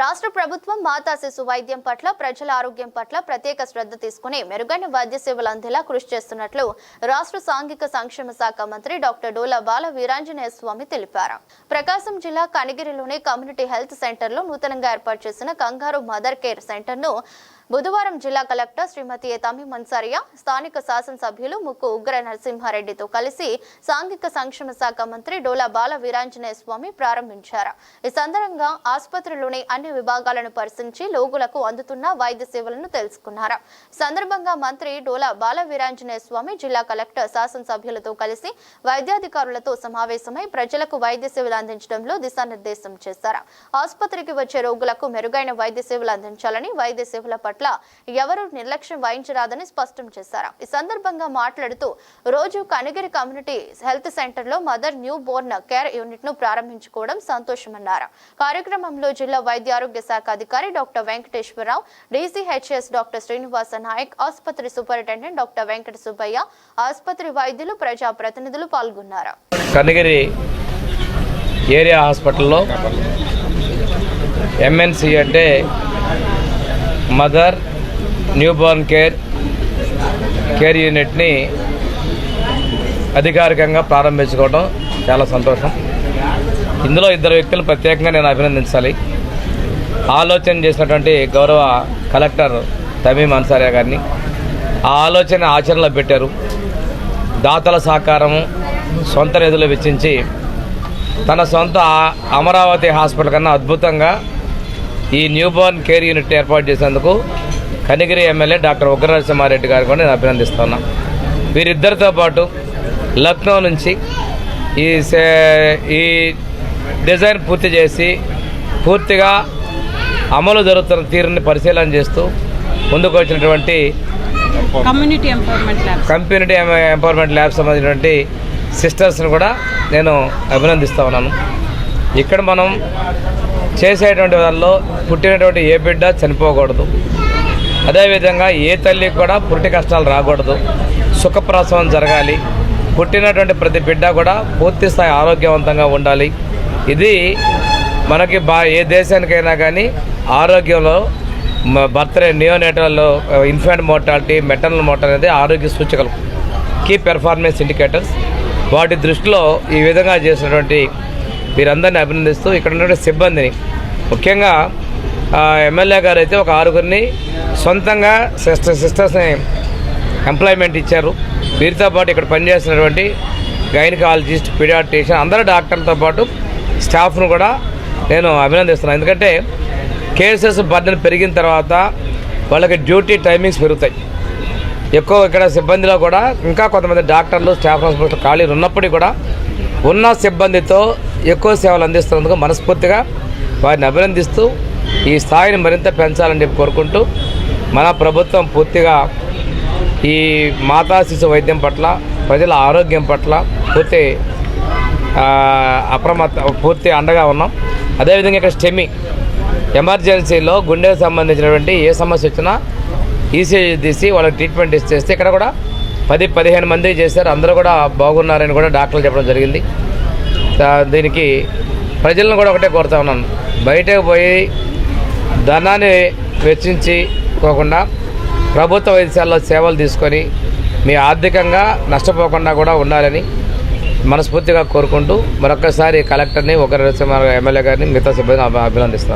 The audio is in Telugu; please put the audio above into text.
రాష్ట్ర ప్రభుత్వం మాతా శిశు వైద్యం పట్ల ప్రజల ఆరోగ్యం పట్ల ప్రత్యేక శ్రద్ధ తీసుకుని మెరుగైన వైద్య సేవలు అందేలా కృషి చేస్తున్నట్లు రాష్ట్ర సాంఘిక సంక్షేమ శాఖ మంత్రి డాక్టర్ డోలా బాల వీరాంజనేయ స్వామి తెలిపారు. ప్రకాశం జిల్లా కనిగిరిలోని కమ్యూనిటీ హెల్త్ సెంటర్లో నూతనంగా ఏర్పాటు చేసిన కంగారు మదర్ కేర్ సెంటర్ను బుధవారం జిల్లా కలెక్టర్ శ్రీమతి ఏ మన్సారియా స్థానిక శాసనసభ్యులు ముక్కు ఉగ్ర నరసింహారెడ్డితో కలిసి సాంఘిక సంక్షేమ శాఖ మంత్రి డోలా బాల వీరాంజనేయ స్వామి ప్రారంభించారు. ఈ సందర్భంగా ఆసుపత్రిలోని అన్ని విభాగాలను పరిశీలించి లోగులకు అందుతున్న వైద్య సేవలను తెలుసుకున్నారు. సందర్భంగా మంత్రి డోలా బాల వీరాంజనేయ స్వామి జిల్లా కలెక్టర్ శాసనసభ్యులతో కలిసి వైద్యాధికారులతో సమావేశమై ప్రజలకు వైద్య సేవలు అందించడంలో దిశానిర్దేశం చేశారు. ఆసుపత్రికి వచ్చే రోగులకు మెరుగైన వైద్య సేవలు అందించాలని వైద్య సేవల పట్ల ఎవరూ నిర్లక్ష్యం వహించరాదని స్పష్టం చేశారు. ఈ సందర్భంగా మాట్లాడుతూ రోజు కనగిరి కమ్యూనిటీ హెల్త్ సెంటర్లో మదర్ న్యూ బోర్న్ కేర్ యూనిట్ను ప్రారంభించుకోవడం సంతోషమన్నారు. కార్యక్రమంలో జిల్లా వైద్య ఆరోగ్య శాఖ అధికారి doctor Venkateswara Rao DCHS doctor Srinivasa Naik ఆసుపత్రి సూపరింటెండెంట్ డాక్టర్ వెంకట సుబ్బయ్య ఆసుపత్రి వైద్యులు ప్రజా ప్రతినిధులు పాల్గొన్నారు. కనగిరి ఏరియా హాస్పిటల్లో ఎంఎన్సి అంటే మదర్ న్యూబార్న్ కేర్ కేర్ యూనిట్ని అధికారికంగా ప్రారంభించుకోవడం చాలా సంతోషం. ఇందులో ఇద్దరు వ్యక్తులు ప్రత్యేకంగా నేను అభినందించాలి. ఆలోచన చేసినటువంటి గౌరవ కలెక్టర్ తమీం అన్సారియా గారిని. ఆ ఆలోచన ఆచరణలో పెట్టారు. దాతల సహకారము సొంత నిధులు వెచ్చించి తన సొంత అమరావతి హాస్పిటల్ కన్నా అద్భుతంగా ఈ న్యూబోర్న్ కేర్ యూనిట్ ఏర్పాటు చేసేందుకు కనిగిరి ఎమ్మెల్యే డాక్టర్ ఉగ్ర నరసింహారెడ్డి గారు కూడా నేను అభినందిస్తున్నా వీరిద్దరితో పాటు లక్నో నుంచి ఈ ఈ డిజైన్ పూర్తి చేసి పూర్తిగా అమలు జరుగుతున్న తీరుని పరిశీలన చేస్తూ ముందుకు వచ్చినటువంటి community empowerment lab community empowerment lab సంబంధించినటువంటి సిస్టర్స్ని కూడా నేను అభినందిస్తూ ఉన్నాను. ఇక్కడ మనం చేసేటువంటి దానిలో పుట్టినటువంటి ఏ బిడ్డ చనిపోకూడదు. అదేవిధంగా ఏ తల్లికి కూడా పుట్టి కష్టాలు రాకూడదు. సుఖప్రసవం జరగాలి. పుట్టినటువంటి ప్రతి బిడ్డ కూడా పూర్తి స్థాయి ఆరోగ్యవంతంగా ఉండాలి. ఇది మనకి బా ఏ దేశానికైనా కానీ ఆరోగ్యంలో birthday neonatal infant mortality maternal mortality అనేది ఆరోగ్య సూచికలు. కీ పెర్ఫార్మెన్స్ ఇండికేటర్స్ వాటి దృష్టిలో ఈ విధంగా చేసినటువంటి వీరందరినీ అభినందిస్తూ ఇక్కడ ఉన్నటువంటి సిబ్బందిని. ముఖ్యంగా ఎమ్మెల్యే గారు అయితే ఒక ఆరుగురిని సొంతంగా సిస్టర్ సిస్టర్స్ని ఎంప్లాయ్మెంట్ ఇచ్చారు. వీరితో పాటు ఇక్కడ పనిచేస్తున్నటువంటి గైనకాలజిస్ట్ పీడియాట్రిషియన్ అందరు డాక్టర్లతో పాటు స్టాఫ్ను కూడా నేను అభినందిస్తున్నాను ఎందుకంటే కేసెస్ బర్డన్ పెరిగిన తర్వాత వాళ్ళకి డ్యూటీ టైమింగ్స్ పెరుగుతాయి. ఎక్కువ ఇక్కడ సిబ్బందిలో కూడా ఇంకా కొంతమంది డాక్టర్లు స్టాఫ్ హాస్పిటల్ ఖాళీలు ఉన్నప్పటికీ కూడా ఉన్న సిబ్బందితో ఎక్కువ సేవలు అందిస్తున్నందుకు మనస్ఫూర్తిగా వారిని అభినందిస్తూ ఈ స్థాయిని మరింత పెంచాలని చెప్పి కోరుకుంటూ మన ప్రభుత్వం పూర్తిగా ఈ మాతా శిశు వైద్యం పట్ల ప్రజల ఆరోగ్యం పట్ల పూర్తి అప్రమత్త పూర్తి అండగా ఉన్నాం. అదేవిధంగా ఇక్కడ స్టెమి ఎమర్జెన్సీలో గుండెకు సంబంధించినటువంటి ఏ సమస్య వచ్చినా ఈసీజీ తీసి వాళ్ళకి ట్రీట్మెంట్ ఇచ్చేస్తే ఇక్కడ కూడా పది పదిహేను మంది చేశారు. అందరూ కూడా బాగున్నారని కూడా డాక్టర్లు చెప్పడం జరిగింది. దీనికి ప్రజలను కూడా ఒకటే కోరుతా ఉన్నాను. బయటకు పోయి ధనాన్ని వెచ్చించి పోకుండా ప్రభుత్వ వైద్యశాలలో సేవలు తీసుకొని మీ ఆర్థికంగా నష్టపోకుండా కూడా ఉండాలని మనస్ఫూర్తిగా కోరుకుంటూ మరొకసారి కలెక్టర్ని ఒకరి ఎమ్మెల్యే గారిని మిగతా సిబ్బందిని అభినందిస్తాను